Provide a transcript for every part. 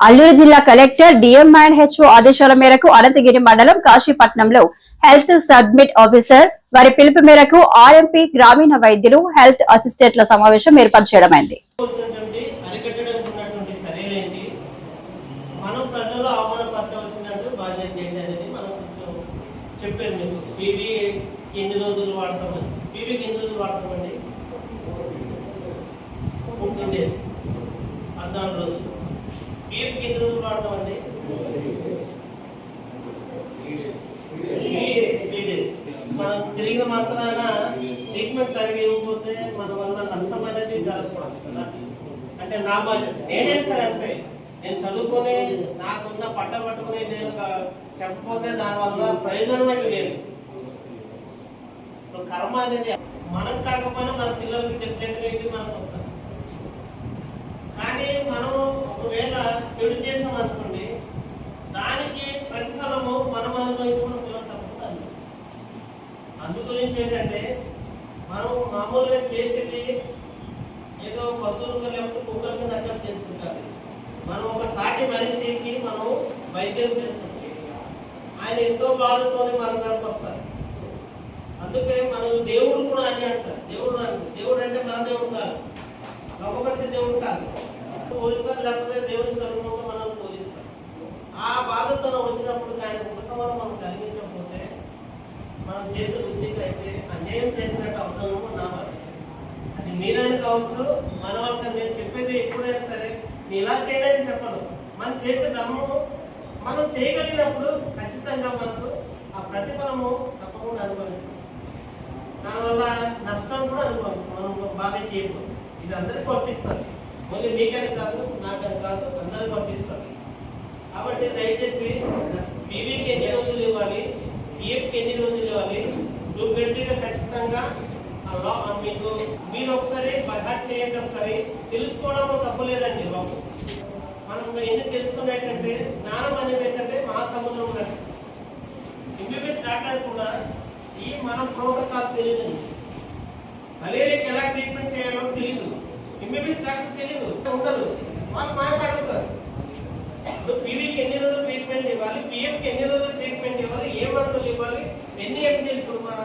అల్లూరు జిల్లా collector DM and HO ఆదేశాల మేరకు అనంతగిరి మండలం కాశీపట్నంలో హెల్త్ సబ్మిట్ ఆఫీసర్ వారి పిలుపు మేరకు ఆర్ఎంపీ గ్రామీణ వైద్యులు హెల్త్ అసిస్టెంట్ల సమావేశం ఏర్పాటు చేయడమైంది. పద్నాలుగు రోజులు. పీవీకి ఎన్ని రోజులు వాడతామండి? అండి మనం తిరిగిన మాత్రాన ట్రీట్మెంట్ సరిగా ఇవ్వకపోతే మన వల్ల నష్టం అనేది జరగకూడదు కదా. అంటే నా బాధ్యత. నేనే సరే అంతే. నేను చదువుకొని నాకున్న పట్ట పట్టుకుని నేను చెప్పకపోతే దానివల్ల ప్రయోజనం అయితే లేదు. కర్మ అనేది మనం కాకపోయినా మన పిల్లలకి డెఫినెట్గా ఇది మనకు వస్తుంది కానీ మనం ఒకవేళ చెడు చేసాం అనుకోండి దానికి ప్రతిఫలము మనం అనుభవించుకున్న పిల్లలు తప్పకుండా అనుభవిస్తారు. అందు గురించి ఏంటంటే మనం మామూలుగా చేసేది ఏదో పశువులకు లేకపోతే కుక్కలకి నచ్చలు చేసుకుంటారు మనం ఒక సాటి మనిషికి మనం వైద్యం ఆయన ఎంతో బాధతోనే మన దగ్గరకు వస్తారు. అందుకే మనం దేవుడు కూడా అని అంటారు. దేవుడు దేవుడు అంటే మన దేవుడు కాదు. లోకపతి దేవుడు కాదు. పోలిస్తారు లేకపోతే దేవుని స్వరూపంతో మనం పోలిస్తాం ఆ బాధతో వచ్చినప్పుడు ఆయన ఉపశమనం మనం కలిగించకపోతే మనం చేసే వృత్తికి అయితే అన్యాయం చేసినట్టు అవుతాము నా అది మీరైనా కావచ్చు మన వాళ్ళకి నేను చెప్పేది ఎప్పుడైనా సరే నేను ఇలా చేయడానికి చెప్పను. మనం చేసే ధర్మము మనం చేయగలిగినప్పుడు ఖచ్చితంగా మనకు ఆ ప్రతిఫలము తప్పకుండా అనుభవిస్తాం దానివల్ల నష్టం కూడా అనుభవిస్తాం మనం బాగా చేయకూడదు. ఇది అందరికీ వర్తిస్తుంది. ఓన్లీ మీకని కాదు నాకని కాదు అందరికీ వర్తిస్తుంది. కాబట్టి దయచేసి పీవీకి ఎన్ని రోజులు ఇవ్వాలి పిఎఫ్కి ఎన్ని రోజులు ఇవ్వాలి డూప్లికేట్గా ఖచ్చితంగా ఆ లా మీకు మీరు ఒకసారి బైహార్ట్ చేయండి ఒకసారి తెలుసుకోవడంలో తప్పు లేదండి బాబు. మనం ఇంకా ఎందుకు తెలుసుకునేటంటే జ్ఞానం అనేది ఏంటంటే మహాసముద్రం ఉన్నట్టు. ఎంబీబీఎస్ డాక్టర్ కూడా ఈ మన ప్రోటోకాల్ తెలియదు మలేరియాకి ఎలా ట్రీట్మెంట్ చేయాలో తెలియదు ఎంబీబీఎస్ డాక్టర్ తెలియదు ఉండదు. వాళ్ళు మాట్లాడుతారు పీవీకి ఎన్ని రోజులు ట్రీట్మెంట్ ఇవ్వాలి? పిఎఫ్కి ఎన్ని రోజులు ట్రీట్మెంట్ ఇవ్వాలి? ఏ మందులు ఇవ్వాలి? ఎన్ని ఎంజీ ఇప్పుడు మన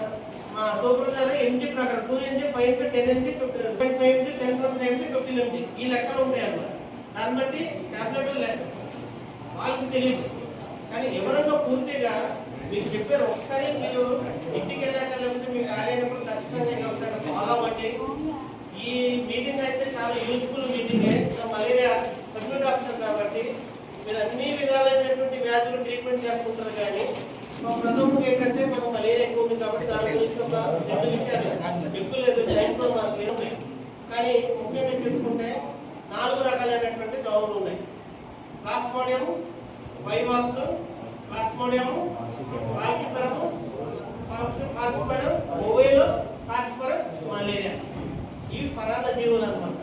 మా సూపర్ ఎంజీ ప్రకారం two mg five mg ten mg fifty five mg seven mg fifteen mg ఈ లెక్కలు ఉంటాయి అన్నమాట దాన్ని బట్టి టాబ్లెట్ వాళ్ళకి తెలియదు కానీ ఎవరైనా పూర్తిగా మీరు చెప్పారు ఒకసారి మీరు ఇంటికి వెళ్ళాక లేకపోతే మీరు రాలేనప్పుడు ఖచ్చితంగా ఒకసారి ఫాలో అవ్వండి ఈ మీటింగ్ అయితే చాలా useful meeting malaria community officer కాబట్టి మీరు అన్ని విధాలైనటువంటి వ్యాధులు ట్రీట్మెంట్ చేసుకుంటారు కానీ మా ప్రథమం ఏంటంటే మనం మలేరియా ఎక్కువ ఉంది కాబట్టి దాని గురించి ఒక రెండు విషయాలు ఎక్కువ లేదు టైంలో మాకు లేదు. కానీ ముఖ్యంగా చెప్పుకుంటే నాలుగు రకాలైనటువంటి దోమలు ఉన్నాయి. Plasmodium vivax plasmodium falciparum falciparum ovale falciparum malaria. ఇవి పరాన్న జీవులు అనమాట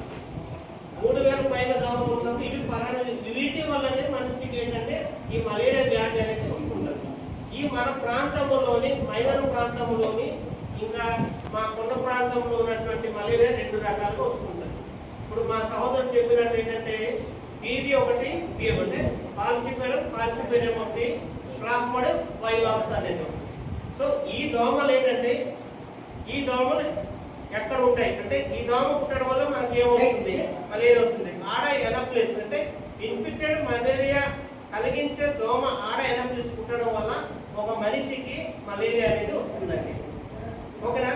మూడు వేల పైన దోమలు ఉన్నప్పుడు ఇవి పరాన్న వీటి వల్లనే మనిషికి ఏంటంటే ఈ మలేరియా వ్యాధి అనేది వస్తుంటుంది ఈ మన ప్రాంతంలోని మైదాన ప్రాంతంలోని ఇంకా మా కొండ ప్రాంతంలో ఉన్నటువంటి మలేరియా రెండు రకాలుగా వస్తుంది ఇప్పుడు మా సహోదరు చెప్పినట్టు ఏంటంటే పీబీ ఒకటి పి అంటే పాలసిపేరం పాలసిపేరం ఒకటి. ప్లాస్మోడియం వైవాక్స్ అనేది సో ఈ దోమలు ఏంటంటే ఈ దోమలు ఎక్కడ ఉంటాయి? అంటే ఈ దోమ పుట్టడం వల్ల మనకి ఏమవుతుంది? మలేరియా వస్తుంది. ఆడ ఎనప్లేస్ అంటే ఇన్ఫెక్టెడ్ మలేరియా కలిగించే దోమ ఆడ ఎనప్లేస్ పుట్టడం వల్ల ఒక మనిషికి మలేరియా అనేది వస్తుందండి ఓకేనా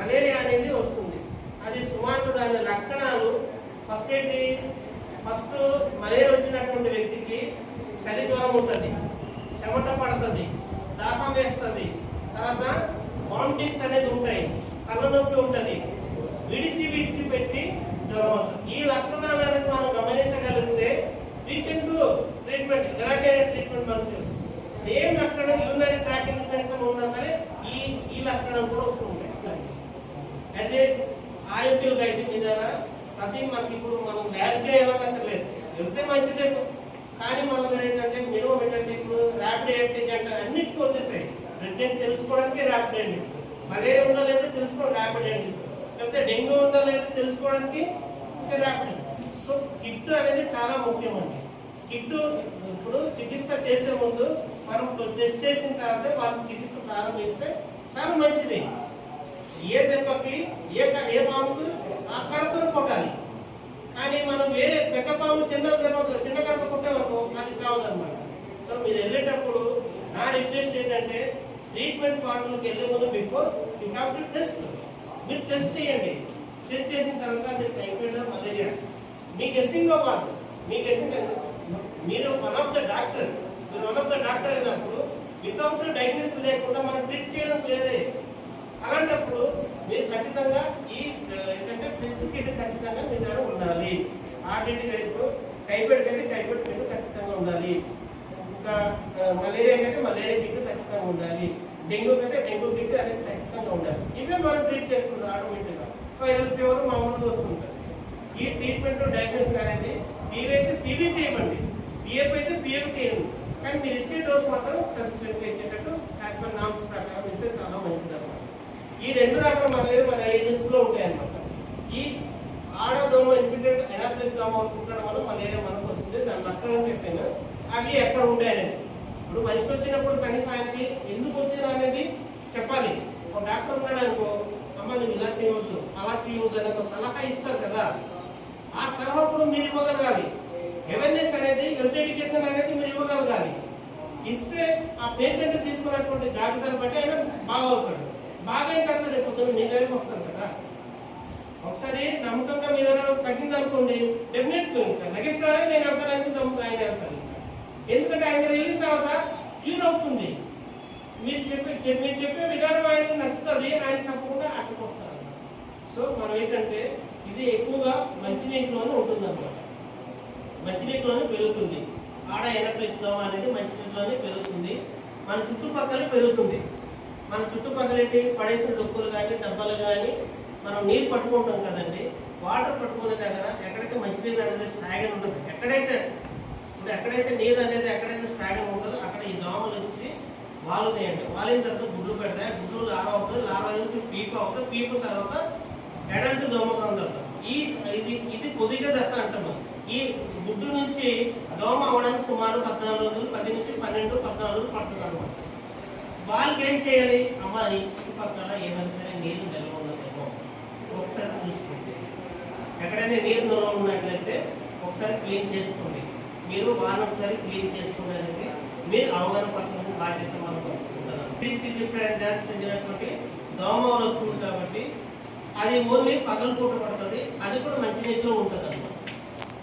మలేరియా అనేది వస్తుంది అది సుమారు దాని లక్షణాలు ఫస్ట్ ఏంటి ఫస్ట్ మలేరియా వచ్చినటువంటి వ్యక్తికి చలి ఉంటుంది చెమట పడుతుంది దాహం వేస్తుంది. తర్వాత వామిటింగ్స్ అనేది ఉంటాయి కళ్ళ నొప్పి ఉంటుంది. విడిచి విడిచి పెట్టి జ్వరం వస్తుంది. ఈ లక్షణాలు అనేది మనం గమనించగలిగితే వీ కెన్ డూ ట్రీట్మెంట్ ఎలాంటి ట్రీట్మెంట్ మనుషులు? సేమ్ లక్షణం యూరినరీ ట్రాక్ ఇన్ఫెక్షన్ ఉన్నా సరే ఈ ఈ లక్షణం కూడా వస్తూ ఉంటాయి. అయితే ఆయుర్వేదిక అయితే మీద ప్రతి మనకి ఇప్పుడు మనం ల్యాబ్ చేయాలన్నక్కర్లేదు వెళ్తే మంచిదే. కానీ మన దగ్గర ఏంటంటే మినిమం ఏంటంటే ఇప్పుడు ర్యాపిడ్ యాంటీజెన్ అంటే అన్నిటికీ వచ్చేసాయి ప్రెగ్నెంట్ తెలుసుకోవడానికి ర్యాపిడ్ యాంటీ మలేరియా ఉందో లేదో తెలుసుకోవడం ర్యాపిడ్ యాంటీ లేకపోతే డెంగ్యూ ఉందో లేదో తెలుసుకోవడానికి ఇంకా ర్యాపిడ్ సో కిట్ అనేది చాలా ముఖ్యం అండి కిట్టు ఇప్పుడు చికిత్స చేసే ముందు మనం టెస్ట్ చేసిన తర్వాత వాళ్ళు చికిత్స ప్రారంభిస్తే చాలా మంచిది. ఏ దెబ్బకి ఏ ఏ పాముకు ఆ కర్రతో కొట్టాలి. కానీ మనం వేరే పెద్ద పాము చిన్న దెబ్బ చిన్న కర్రతో అది చావదన్నమాట సో మీరు వెళ్ళేటప్పుడు నా రిక్వెస్ట్ ఏంటంటే ట్రీట్మెంట్ పార్ట్లకు వెళ్ళే ముందు before you have to test మీరు టెస్ట్ చేయండి. టెస్ట్ చేసిన తర్వాత మీరు టైఫాయిడ్ మలేరియా. మీ గెస్సింగ్లో కాదు మీ గెస్సింగ్ మీరు వన్ ఆఫ్ ద డాక్టర్ మీరు వన్ ఆఫ్ ద డాక్టర్ అయినప్పుడు వితౌట్ డయాగ్నోసిస్ లేకుండా మనం ట్రీట్ చేయడం లేదే. అలాంటప్పుడు మీరు ఖచ్చితంగా ఈ ఏంటంటే టెస్ట్ కిట్ ఖచ్చితంగా మీ దగ్గర ఉండాలి. ఆర్డిటీ అయితే టైఫాయిడ్ అయితే టైఫాయిడ్ కిట్ ఖచ్చితంగా ఉండాలి. ఇంకా మలేరియా అయితే మలేరియా కిట్ ఖచ్చితంగా ఉండాలి. డెంగ్యూ అయితే డెంగ్యూ కిట్ అనేది ఖచ్చితంగా ఉండాలి. ఇవే మనం ట్రీట్ చేసుకుంటాం ఆటోమేటిక్గా వైరల్ ఫీవర్ మామూలుగా వస్తుంటుంది. ఈ ట్రీట్మెంట్ డయాగ్నోస్ అనేది పీవీ అయితే పీవీ చేయమండి. పిఎఫ్ అయితే పిఎఫ్ చేయండి. కానీ మీరు ఇచ్చే డోస్ మాత్రం సఫిషియెంట్గా ఇచ్చేటట్టు యాజ్ పర్ నామ్స్ ప్రకారం ఇస్తే చాలా మంచిది అనమాట ఈ రెండు రకాల మలేరియా మన ఏజెన్సీలో ఉంటాయి అన్నమాట ఈ ఆడ దోమ ఇన్ఫెక్టెడ్ ఎనాప్లిస్ దోమ కుట్టడం వల్ల మలేరియా మనకు వస్తుంది చెప్పాను. అవి ఎక్కడ ఉంటాయనేది ఇప్పుడు మనిషి వచ్చినప్పుడు కనీసం ఆయనకి ఎందుకు వచ్చినా అనేది చెప్పాలి. ఒక డాక్టర్ ఉన్నాడు అనుకో అమ్మ నువ్వు ఇలా చేయవద్దు. అలా చేయవద్దు అని ఒక సలహా ఇస్తారు కదా. ఆ సలహా కూడా మీరు ఇవ్వగలగాలి. అవేర్నెస్ అనేది హెల్త్ ఎడ్యుకేషన్ అనేది మీరు ఇవ్వగలగాలి. ఇస్తే ఆ పేషెంట్ తీసుకున్నటువంటి జాగ్రత్తలు బట్టి ఆయన బాగవుతాడు బాగైన తర్వాత రేపు పొద్దున్న మీ దగ్గరికి వస్తాను కదా. ఒకసారి నమ్మకంగా మీద తగ్గింది అనుకోండి డెఫినెట్ ఇంకా లగిస్తారని నేను వెళ్తానని నమ్మకం ఆయన వెళ్తాను ఇంకా. ఎందుకంటే ఆయన వెళ్ళిన తర్వాత క్యూర్ అవుతుంది. మీరు చెప్పే మీరు చెప్పే విధానం ఆయనకు నచ్చుతుంది ఆయన తప్పకుండా అక్కడికి వస్తారు సో మనం ఏంటంటే ఇది ఎక్కువగా మంచినీటిలోనే ఉంటుంది అనమాట మంచినీటిలోనే పెరుగుతుంది. ఆడ ఎనప్లేస్తాం అనేది మంచినీటిలోనే పెరుగుతుంది. మన చుట్టుపక్కల పెరుగుతుంది. మన చుట్టుపక్కల ఏంటి పడేసిన డొక్కులు కానీ డబ్బాలు కానీ మనం నీరు పట్టుకుంటాం కదండి వాటర్ పట్టుకునే దగ్గర ఎక్కడైతే మంచినీరు అనేది స్టాగన్ ఉంటుంది ఎక్కడైతే ఇప్పుడు ఎక్కడైతే నీరు అనేది ఎక్కడైతే స్టాగన్ ఉంటుందో అక్కడ ఈ దోమలు వచ్చి వాలుతాయండి. వాలిన తర్వాత గుడ్లు పెడతాయి. గుడ్లు లావ అవుతుంది. లావ నుంచి పీపు అవుతుంది. పీపు తర్వాత ఎడల్ట్ దోమకం తర్వాత ఈ ఇది ఇది పొదిగ దశ అంటాము. ఈ గుడ్డు నుంచి దోమ అవడానికి సుమారు పద్నాలుగు రోజులు పది నుంచి పన్నెండు పద్నాలుగు రోజులు పడుతుంది అనమాట వాళ్ళకి ఏం చేయాలి? అమ్మ చుట్టుపక్కల ఏమైనా సరే నీరు ఉన్నదేమో ఒకసారి చూసుకోండి ఎక్కడైనా నీరు నిల్వ ఉన్నట్లయితే ఒకసారి క్లీన్ చేసుకోండి. మీరు వారం ఒకసారి క్లీన్ చేసుకోండి అనేది మీరు అవగాహన పరచడం బాధ్యత మనకు ఉంటుంది జాతి చెందినటువంటి దోమలు వస్తుంది కాబట్టి అది ఓన్లీ పగలపూట పడుతుంది. అది కూడా మంచినీటిలో ఉంటుంది అన్నమాట.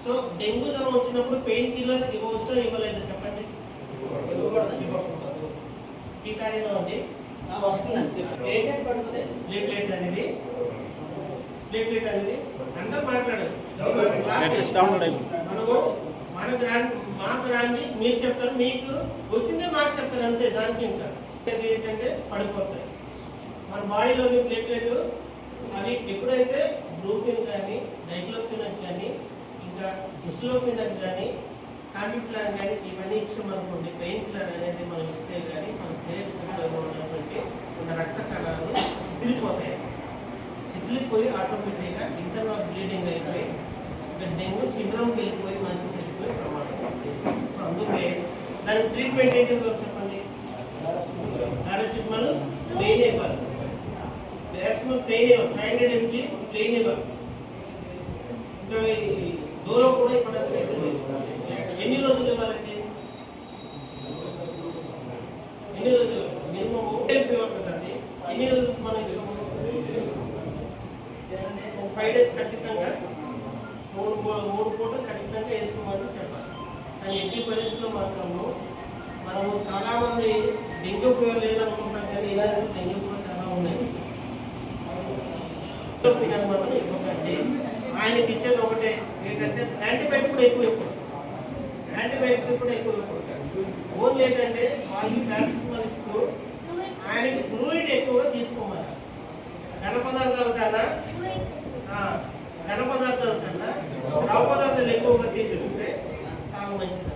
సో డెంగ్యూ జ్వరం వచ్చినప్పుడు పెయిన్ కిల్లర్ ఇవ్వవచ్చో ఇవ్వలేదు చెప్పండి? ఇవ్వకూడదు టీకా అనేది ఉంది ప్లేట్లెట్ అనేది ప్లేట్లెట్ అనేది అందరు మాట్లాడారు. మనము మన గ్రాండ్ మా గ్రాండ్ మీరు చెప్తారు మీకు వచ్చిందే మాకు చెప్తారు అంతే దానికి ఇంకా. ఏంటంటే పడిపోతాయి. మన బాడీలోని ప్లేట్లెట్ అవి ఎప్పుడైతే బ్రూఫిన్ కానీ డైక్లోఫినట్ కానీ ఇంకా జిస్లోఫినట్ కానీ టామిఫ్లాన్ కానీ ఇవన్నీ ఇచ్చామనుకోండి పెయిన్ కిల్లర్ అనేది మనం ఇస్తే కానీ మన ప్లేట్లెట్లో ఉన్నటువంటి ఉన్న రక్త కణాలు శిథిలిపోతాయి వెళ్ళిపోయి ఆటోమేటిక్గా ఇంటర్నల్ బ్లీడింగ్ అయిపోయి ఇక డెంగ్యూ సిండ్రోమ్కి వెళ్ళిపోయి మనిషి చచ్చిపోయి ప్రమాదం. అందుకే దానికి ట్రీట్మెంట్ ఏంటి చెప్పండి? పారాసిటమాల్ ప్లెయిన్ ఇవ్వాలి మ్యాక్సిమం ప్లెయిన్ ఇవ్వాలి ఫైవ్ హండ్రెడ్ ఎంజీ ప్లెయిన్ ఇవ్వాలి ఇంకా ఈ డోలో కూడా ఇప్పటివరకు ఎన్ని రోజులు ఇవ్వాలండి? ఎన్ని రోజులు? ఫైవ్ డేస్ ఖచ్చితంగా మూడు మూడు పూటలు ఖచ్చితంగా వేసుకోవాలని చెప్పాలి. కానీ ఎట్టి పరిస్థితుల్లో మాత్రము మనము చాలామంది డెంగ్యూ ఫీవర్ లేదనుకుంటాం కానీ ఇలాంటి డెంగ్యూ ఫీవర్ చాలా ఉన్నాయి. మాత్రం ఇవ్వకండి ఆయనకి ఇచ్చేది ఒకటే ఏంటంటే యాంటీబయాటిక్ కూడా ఎక్కువ ఎక్కువ యాంటీబయాటిక్ కూడా ఎక్కువ ఎక్కువ ఓన్లీ ఏంటంటే వాళ్ళకి ప్యారాసిటమాల్ ఇస్తూ ఆయనకి ఫ్లూయిడ్ ఎక్కువగా తీసుకోమాలి ఘన పదార్థాల కన్నా ఘన పదార్థాల కన్నా ద్రవ పదార్థాలు ఎక్కువగా తీసుకుంటే చాలా మంచిది.